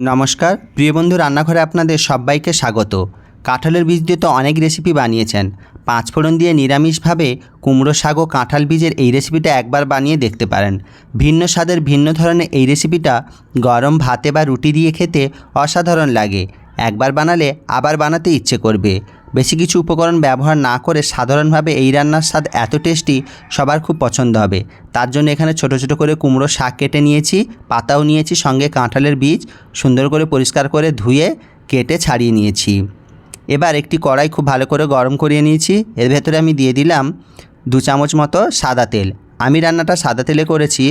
নমস্কার, প্রিয় বন্ধু, রান্নাঘরে আপনাদের সবাইকে স্বাগত। কাঁঠালের বীজ দিয়ে তো অনেক রেসিপি বানিয়েছেন। পাঁচফোড়ন দিয়ে নিরামিষভাবে কুমড়ো শাক ও কাঁঠাল বীজের এই রেসিপিটা একবার বানিয়ে দেখতে পারেন। ভিন্ন স্বাদের, ভিন্ন ধরনের এই রেসিপিটা গরম ভাতে বা রুটি দিয়ে খেতে অসাধারণ লাগে। একবার বানালে আবার বানাতে ইচ্ছে করবে। বেশি কিছু উপকরণ ব্যবহার না করে সাধারণভাবে এই রান্নার স্বাদ এত টেস্টি সবার খুব পছন্দ হবে। তার জন্য এখানে ছোট ছোট করে কুমড়ো শাক কেটে নিয়েছি, পাতাও নিয়েছি, সঙ্গে কাঁঠালের বীজ সুন্দর করে পরিষ্কার করে ধুয়ে কেটে ছাড়িয়ে নিয়েছি। এবার একটি কড়াই খুব ভালো করে গরম করিয়ে নিয়েছি। এর ভেতরে আমি দিয়ে দিলাম দু চামচ মতো সাদা তেল। আমি রান্নাটা সাদা তেলে করেছি।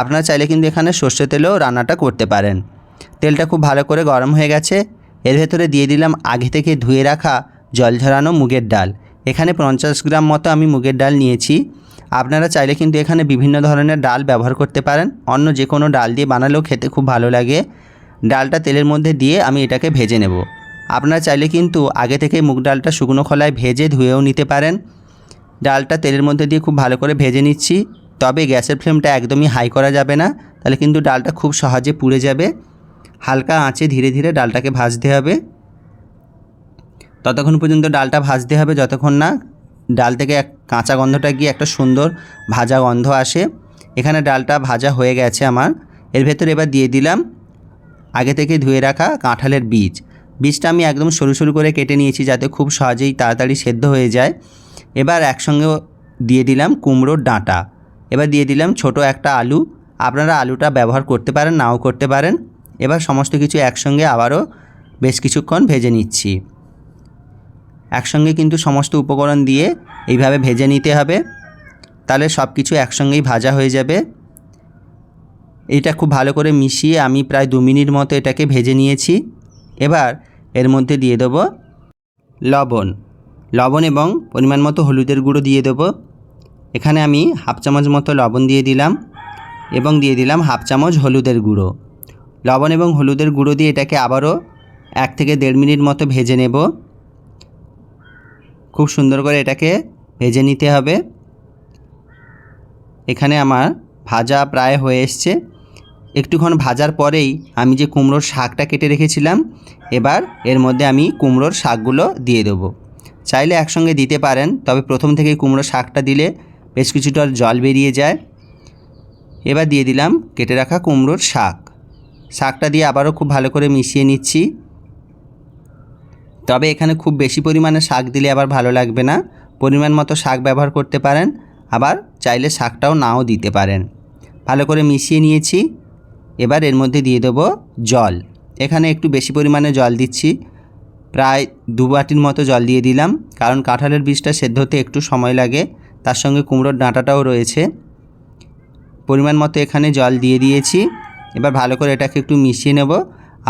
আপনারা চাইলে কিন্তু এখানে সর্ষে তেলেও রান্নাটা করতে পারেন। তেলটা খুব ভালো করে গরম হয়ে গেছে। এর ভেতরে দিয়ে দিলাম আগে থেকে ধুয়ে রাখা জল ঝরানো মুগের ডাল। এখানে পঞ্চাশ গ্রাম মতো আমি মুগের ডাল নিয়েছি। আপনারা চাইলে কিন্তু এখানে বিভিন্ন ধরনের ডাল ব্যবহার করতে পারেন। অন্য যে কোনো ডাল দিয়ে বানালেও খেতে খুব ভালো লাগে। ডালটা তেলের মধ্যে দিয়ে আমি এটাকে ভেজে নেব। আপনারা চাইলে কিন্তু আগে থেকে মুগ ডালটা শুকনো খোলায় ভেজে ধুয়েও নিতে পারেন। ডালটা তেলের মধ্যে দিয়ে খুব ভালো করে ভেজে নিচ্ছি। তবে গ্যাসের ফ্লেমটা একদমই হাই করা যাবে না। তাহলে কিন্তু ডালটা খুব সহজে পুড়ে যাবে। হালকা আঁচে ধীরে ধীরে ডালটাকে ভাজতে হবে। ততক্ষণ পর্যন্ত ডালটা ভাজতে হবে, যতক্ষণ না ডাল থেকে এক কাঁচা গন্ধটা গিয়ে একটা সুন্দর ভাজা গন্ধ আসে। এখানে ডালটা ভাজা হয়ে গেছে আমার। এর ভেতরে এবার দিয়ে দিলাম আগে থেকে ধুয়ে রাখা কাঁঠালের বীজ। বীজটা আমি একদম সরু সরু করে কেটে নিয়েছি যাতে খুব সহজেই তাড়াতাড়ি সেদ্ধ হয়ে যায়। এবার একসঙ্গে দিয়ে দিলাম কুমড়োর ডাঁটা। এবার দিয়ে দিলাম ছোট একটা আলু। আপনারা আলুটা ব্যবহার করতে পারেন, নাও করতে পারেন। এবার সমস্ত কিছু একসঙ্গে আবারও বেশ কিছুক্ষণ ভেজে নিচ্ছি। একসঙ্গে কিন্তু সমস্ত উপকরণ দিয়ে এইভাবে ভেজে নিতে হবে। তাহলে সব কিছু একসঙ্গেই ভাজা হয়ে যাবে। এটা খুব ভালো করে মিশিয়ে আমি প্রায় দু মিনিট মতো এটাকে ভেজে নিয়েছি। এবার এর মধ্যে দিয়ে দেবো লবণ। লবণ এবং পরিমাণ মতো হলুদের গুঁড়ো দিয়ে দেবো। এখানে আমি হাফ চামচ মতো লবণ দিয়ে দিলাম এবং দিয়ে দিলাম হাফ চামচ হলুদের গুঁড়ো। লবণ এবং হলুদের গুঁড়ো দিয়ে এটাকে আবারও এক থেকে দেড় মিনিট মতো ভেজে নেব। খুব সুন্দর করে এটাকে ভেজে নিতে হবে। এখানে আমার ভাজা প্রায় হয়ে এসছে। একটুক্ষণ ভাজার পরেই আমি যে কুমড়োর শাকটা কেটে রেখেছিলাম, এবার এর মধ্যে আমি কুমড়োর শাকগুলো দিয়ে দেবো। চাইলে একসঙ্গে দিতে পারেন, তবে প্রথম থেকে কুমড়োর শাকটা দিলে বেশ কিছুটা জল বেরিয়ে যায়। এবার দিয়ে দিলাম কেটে রাখা কুমড়োর শাক। শাকটা দিয়ে আবারও খুব ভালো করে মিশিয়ে নিচ্ছি। তবে এখানে খুব বেশি পরিমাণে শাক দিলে আবার ভালো লাগবে না। পরিমাণ মতো শাক ব্যবহার করতে পারেন, আবার চাইলে শাকটাও নাও দিতে পারেন। ভালো করে মিশিয়ে নিয়েছি। এবার এর মধ্যে দিয়ে দেবো জল। এখানে একটু বেশি পরিমাণে জল দিচ্ছি। প্রায় দু বাটির মতো জল দিয়ে দিলাম, কারণ কাঁঠালের বীজটা সেদ্ধ হতে একটু সময় লাগে, তার সঙ্গে কুমড়োর ডাঁটাটাও রয়েছে। পরিমাণ মতো এখানে জল দিয়ে দিয়েছি। এবার ভালো করে এটাকে একটু মিশিয়ে নেব,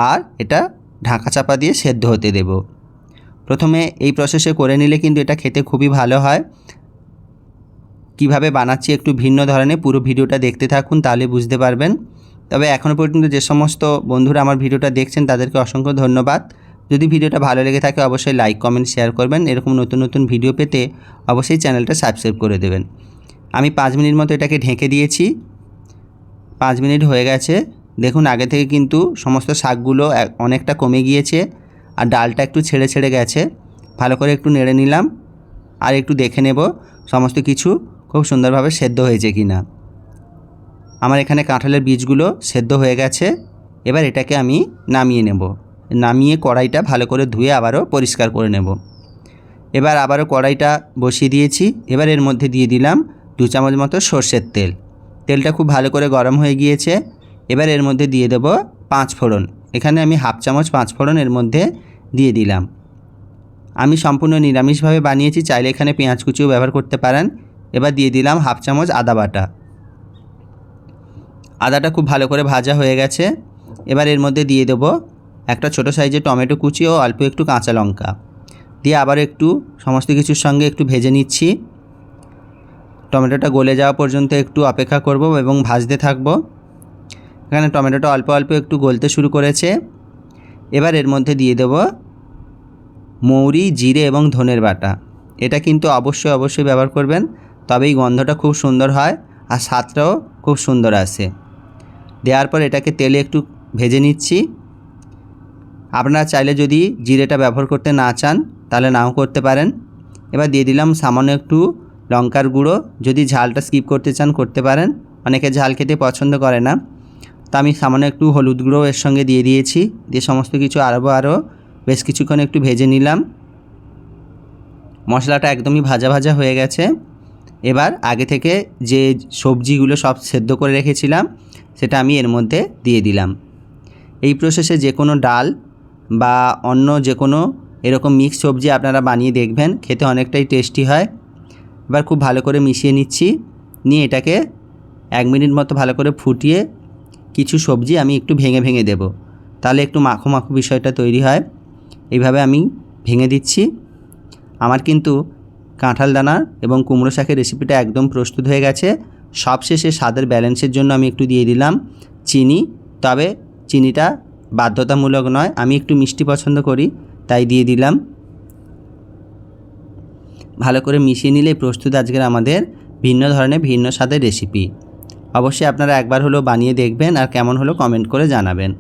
আর এটা ঢাকা চাপা দিয়ে সেদ্ধ হতে দেব। প্রথমে এই প্রসেসে করে নিলে কিন্তু এটা খেতে খুবই ভালো হয়। কীভাবে বানাচ্ছি একটু ভিন্ন ধরনের, পুরো ভিডিওটা দেখতে থাকুন তাহলে বুঝতে পারবেন। তবে এখনও পর্যন্ত যে সমস্ত বন্ধুরা আমার ভিডিওটা দেখছেন, তাদেরকে অসংখ্য ধন্যবাদ। যদি ভিডিওটা ভালো লেগে থাকে, অবশ্যই লাইক কমেন্ট শেয়ার করবেন। এরকম নতুন নতুন ভিডিও পেতে অবশ্যই চ্যানেলটা সাবস্ক্রাইব করে দেবেন। আমি পাঁচ মিনিট মতো এটাকে ঢেকে দিয়েছি। পাঁচ মিনিট হয়ে গেছে। দেখুন, আগে থেকে কিন্তু সমস্ত শাকগুলো অনেকটা কমে গিয়েছে। আর ডালটা একটু ছেড়ে ছেড়ে গেছে। ভালো করে একটু নেড়ে নিলাম আর একটু দেখে নেব সমস্ত কিছু খুব সুন্দরভাবে সেদ্ধ হয়েছে কি না। আমার এখানে কাঁঠালের বীজগুলো সেদ্ধ হয়ে গেছে। এবার এটাকে আমি নামিয়ে নেব। নামিয়ে কড়াইটা ভালো করে ধুয়ে আবারও পরিষ্কার করে নেব। এবার আবারও কড়াইটা বসিয়ে দিয়েছি। এবার এর মধ্যে দিয়ে দিলাম দু চামচ মতো সর্ষের তেল। তেলটা খুব ভালো করে গরম হয়ে গিয়েছে। এবার এর মধ্যে দিয়ে দেবো পাঁচ ফোড়ন। এখানে আমি হাফ চামচ পাঁচ ফোড়ন এর মধ্যে দিয়ে দিলাম। আমি সম্পূর্ণ নিরামিষভাবে বানিয়েছি, চাইলে এখানে পেঁয়াজ কুচিও ব্যবহার করতে পারেন। এবার দিয়ে দিলাম হাফ চামচ আদা বাটা। আদাটা খুব ভালো করে ভাজা হয়ে গেছে। এবার এর মধ্যে দিয়ে দেবো একটা ছোটো সাইজের টমেটো কুচি ও অল্প একটু কাঁচা লঙ্কা। দিয়ে আবার একটু সমস্ত কিছুর সঙ্গে একটু ভেজে নিচ্ছি। টমেটোটা গলে যাওয়া পর্যন্ত একটু অপেক্ষা করব এবং ভাজতে থাকব। এখানে টমেটোটা অল্প অল্প একটু গলতে শুরু করেছে। এবার এর মধ্যে দিয়ে দেব মৌরি, জিরে এবং ধনের বাটা। এটা কিন্তু অবশ্যই অবশ্যই ব্যবহার করবেন, তবেই গন্ধটা খুব সুন্দর হয় আর স্বাদটাও খুব সুন্দর আসে। দেওয়ার পর এটাকে তেলে একটু ভেজে নিচ্ছি। আপনারা চাইলে যদি জিরেটা ব্যবহার করতে না চান, তাহলে নাও করতে পারেন। এবার দিয়ে দিলাম সামান্য একটু লঙ্কার গুঁড়ো। যদি ঝালটা স্কিপ করতে চান, করতে পারেন। অনেকে ঝাল খেতে পছন্দ করে না। তো আমি সামান্য একটু হলুদ গুঁড়ো এর সঙ্গে দিয়ে দিয়েছি। দিয়ে সমস্ত কিছু আরও আরও বেশ কিছুক্ষণ একটু ভেজে নিলাম। মশলাটা একদমই ভাজা ভাজা হয়ে গেছে। এবার আগে থেকে যে সবজিগুলো সব সেদ্ধ করে রেখেছিলাম, সেটা আমি এর মধ্যে দিয়ে দিলাম। এই প্রসেসে যে কোনো ডাল বা অন্য যে কোনো এরকম মিক্স সবজি আপনারা বানিয়ে দেখবেন, খেতে অনেকটাই টেস্টি হয়। এবার খুব ভালো করে মিশিয়ে নিচ্ছি। নিয়ে এটাকে এক মিনিট মতো ভালো করে ফুটিয়ে কিছু সবজি আমি একটু ভেঙে ভেঙে দেব। তাহলে একটু মাখো মাখো বিষয়টা তৈরি হয়। এইভাবে আমি ভেঙে দিচ্ছি। আমার কিন্তু কাঁঠাল দানা এবং কুমড়ো শাকের রেসিপিটা একদম প্রস্তুত হয়ে গেছে। সবশেষে স্বাদের ব্যালেন্সের জন্য আমি একটু দিয়ে দিলাম চিনি। তবে চিনিটা বাধ্যতামূলক নয়, আমি একটু মিষ্টি পছন্দ করি, তাই দিয়ে দিলাম। ভালো করে মিশিয়ে নিলে প্রস্তুত আজকের আমাদের ভিন্ন ধরনের, ভিন্ন স্বাদের রেসিপি অবশ্যই আপনারা একবার হলেও বানিয়ে দেখবেন আর কেমন হলো কমেন্ট করে জানাবেন।